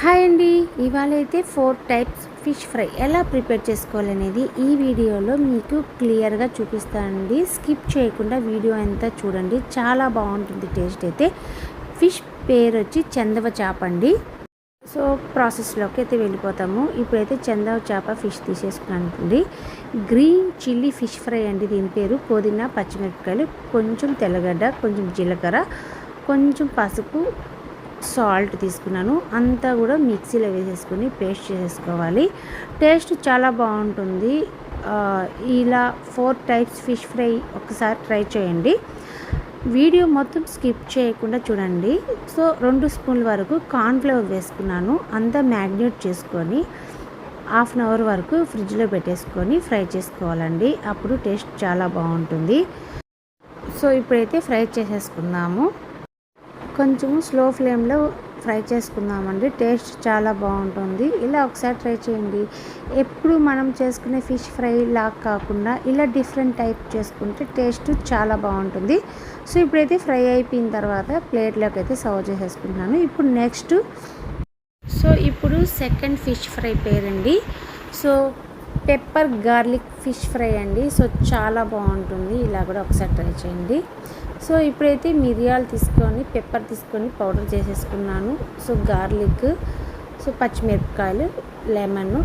Hi అండి. ఇవాళ అయితే ఫోర్ టైప్స్ ఫిష్ ఫ్రై ఎలా ప్రిపేర్ చేసుకోవాలనేది ఈ వీడియోలో మీకు క్లియర్గా చూపిస్తానండి స్కిప్ చేయకుండా వీడియో అంతా చూడండి. చాలా బాగుంటుంది టేస్ట్ అయితే. ఫిష్ పేరు వచ్చి చందవ చేప అండి. సో ప్రాసెస్లోకి అయితే వెళ్ళిపోతాము. ఇప్పుడైతే చందవ చేప ఫిష్ తీసేసుకున్నానండి గ్రీన్ చిల్లీ ఫిష్ ఫ్రై అండి దీని పేరు. పుదీనా పచ్చిమిరపకాయలు కొంచెం తెల్లగడ్డ కొంచెం జీలకర్ర కొంచెం పసుపు సాల్ట్ తీసుకున్నాను. అంతా కూడా మిక్సీలో వేసేసుకొని పేస్ట్ చేసేసుకోవాలి. టేస్ట్ చాలా బాగుంటుంది. ఇలా ఫోర్ టైప్స్ ఫిష్ ఫ్రై ఒకసారి ట్రై చేయండి. వీడియో మొత్తం స్కిప్ చేయకుండా చూడండి. సో రెండు స్పూన్ల వరకు కార్న్ఫ్లవర్ వేసుకున్నాను. అంతా మ్యాగ్నేట్ చేసుకొని హాఫ్ అన్ అవర్ వరకు ఫ్రిడ్జ్లో పెట్టేసుకొని ఫ్రై చేసుకోవాలండి. అప్పుడు టేస్ట్ చాలా బాగుంటుంది. సో ఇప్పుడైతే ఫ్రై చేసేసుకుందాము. కొంచెం స్లో ఫ్లేమ్లో ఫ్రై చేసుకుందామండి. టేస్ట్ చాలా బాగుంటుంది. ఇలా ఒకసారి ట్రై చేయండి. ఎప్పుడు మనం చేసుకునే ఫిష్ ఫ్రై లాగా కాకుండా ఇలా డిఫరెంట్ టైప్ చేసుకుంటే టేస్ట్ చాలా బాగుంటుంది. సో ఇప్పుడైతే ఫ్రై అయిపోయిన తర్వాత ప్లేట్లోకి అయితే సర్వ్ చేసేసుకుంటున్నాను. ఇప్పుడు నెక్స్ట్ సో ఇప్పుడు సెకండ్ ఫిష్ ఫ్రై పేరండి. So pepper garlic fish fry అండి. సో చాలా బాగుంటుంది. ఇలా కూడా ఒకసారి ట్రై చేయండి. సో ఇప్పుడైతే మిరియాలు తీసుకొని పెప్పర్ తీసుకొని పౌడర్ చేసేసుకున్నాను. సో గార్లిక్ సో పచ్చిమిరపకాయలు లెమన్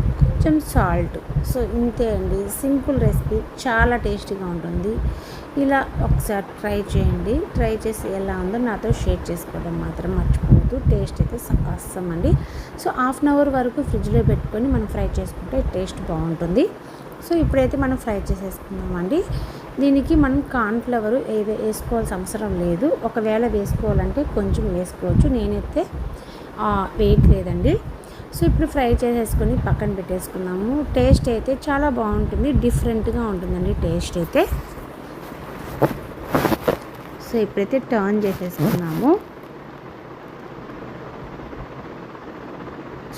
కొంచెం సాల్ట్. సో ఇంతే అండి. Simple recipe. చాలా టేస్టీగా ఉంటుంది. ఇలా ఒకసారి ట్రై చేయండి. ట్రై చేసి ఎలా ఉందో నాతో షేర్ చేసుకోవడం మాత్రం మర్చిపోవద్దు. టేస్ట్ అయితే అస్సం అండి. సో హాఫ్ అన్ అవర్ వరకు ఫ్రిడ్జ్లో పెట్టుకొని మనం ఫ్రై చేసుకుంటే టేస్ట్ బాగుంటుంది. సో ఇప్పుడైతే మనం ఫ్రై చేసేసుకుందామండి. దీనికి మనం కార్న్ఫ్లవర్ ఏ వేసుకోవాల్సిన అవసరం లేదు. ఒకవేళ వేసుకోవాలంటే కొంచెం వేసుకోవచ్చు. నేనైతే వెయిట్ లేదండి సో ఇప్పుడు ఫ్రై చేసేసుకొని పక్కన పెట్టేసుకున్నాము. టేస్ట్ అయితే చాలా బాగుంటుంది. డిఫరెంట్గా ఉంటుందండి టేస్ట్ అయితే. సో ఇప్పుడైతే టర్న్ చేసేసుకున్నాము.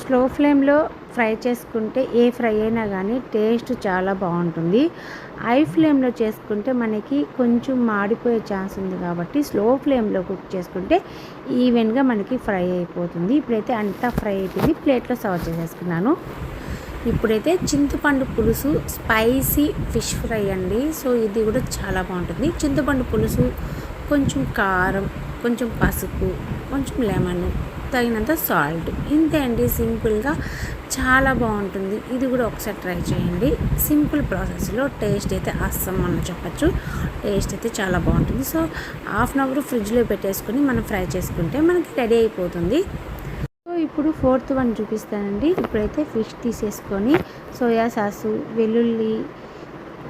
స్లో ఫ్లేమ్లో ఫ్రై చేసుకుంటే ఏ ఫ్రై అయినా కానీ టేస్ట్ చాలా బాగుంటుంది. హై ఫ్లేమ్లో చేసుకుంటే మనకి కొంచెం మాడిపోయే ఛాన్స్ ఉంది కాబట్టి స్లో ఫ్లేమ్లో కుక్ చేసుకుంటే ఈవెన్గా మనకి ఫ్రై అయిపోతుంది. ఇప్పుడైతే అంతా ఫ్రై అయిపోయింది. ప్లేట్లో సర్వ్ చేసేసుకున్నాను. ఇప్పుడైతే చింతపండు పులుసు స్పైసీ ఫిష్ ఫ్రై అండి. సో ఇది కూడా చాలా బాగుంటుంది. చింతపండు పులుసు కొంచెం కారం కొంచెం పసుపు కొంచెం లెమన్ తగినంత సాల్ట్. ఇంతే అండి సింపుల్గా. చాలా బాగుంటుంది. ఇది కూడా ఒకసారి ట్రై చేయండి. సింపుల్ ప్రాసెస్లో టేస్ట్ అయితే అస్సం మనం చెప్పచ్చు. టేస్ట్ అయితే చాలా బాగుంటుంది. సో హాఫ్ అన్ అవర్ ఫ్రిడ్జ్లో పెట్టేసుకొని మనం ఫ్రై చేసుకుంటే మనకి రెడీ అయిపోతుంది. సో ఇప్పుడు ఫోర్త్ వన్ చూపిస్తానండి. ఇప్పుడైతే ఫిష్ తీసేసుకొని సోయా సాసు వెల్లుల్లి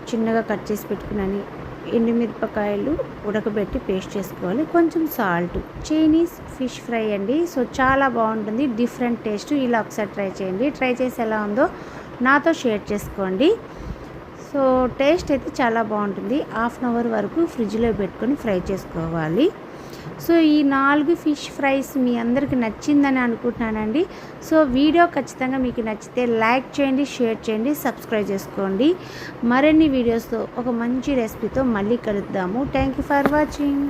చిన్నగా కట్ చేసి పెట్టుకున్నాను. ఎండుమిరపకాయలు ఉడకబెట్టి పేస్ట్ చేసుకోవాలి. కొంచెం సాల్ట్ చైనీస్ ఫిష్ ఫ్రై అండి. సో చాలా బాగుంటుంది. Different taste. ఇలా ఒకసారి ట్రై చేయండి. ట్రై చేసి ఎలా ఉందో నాతో షేర్ చేసుకోండి. సో టేస్ట్ అయితే చాలా బాగుంటుంది. హాఫ్ అన్ అవర్ వరకు ఫ్రిడ్జ్లో పెట్టుకొని ఫ్రై చేసుకోవాలి. సో ఈ నాలుగు ఫిష్ ఫ్రైస్ మీ అందరికి నచ్చిందని అనుకుంటున్నానండి. సో వీడియో ఖచ్చితంగా మీకు నచ్చితే లైక్ చేయండి షేర్ చేయండి సబ్స్క్రైబ్ చేసుకోండి. మరిన్ని వీడియోస్తో ఒక మంచి రెసిపీతో మళ్ళీ కలుద్దాము. Thank you for watching.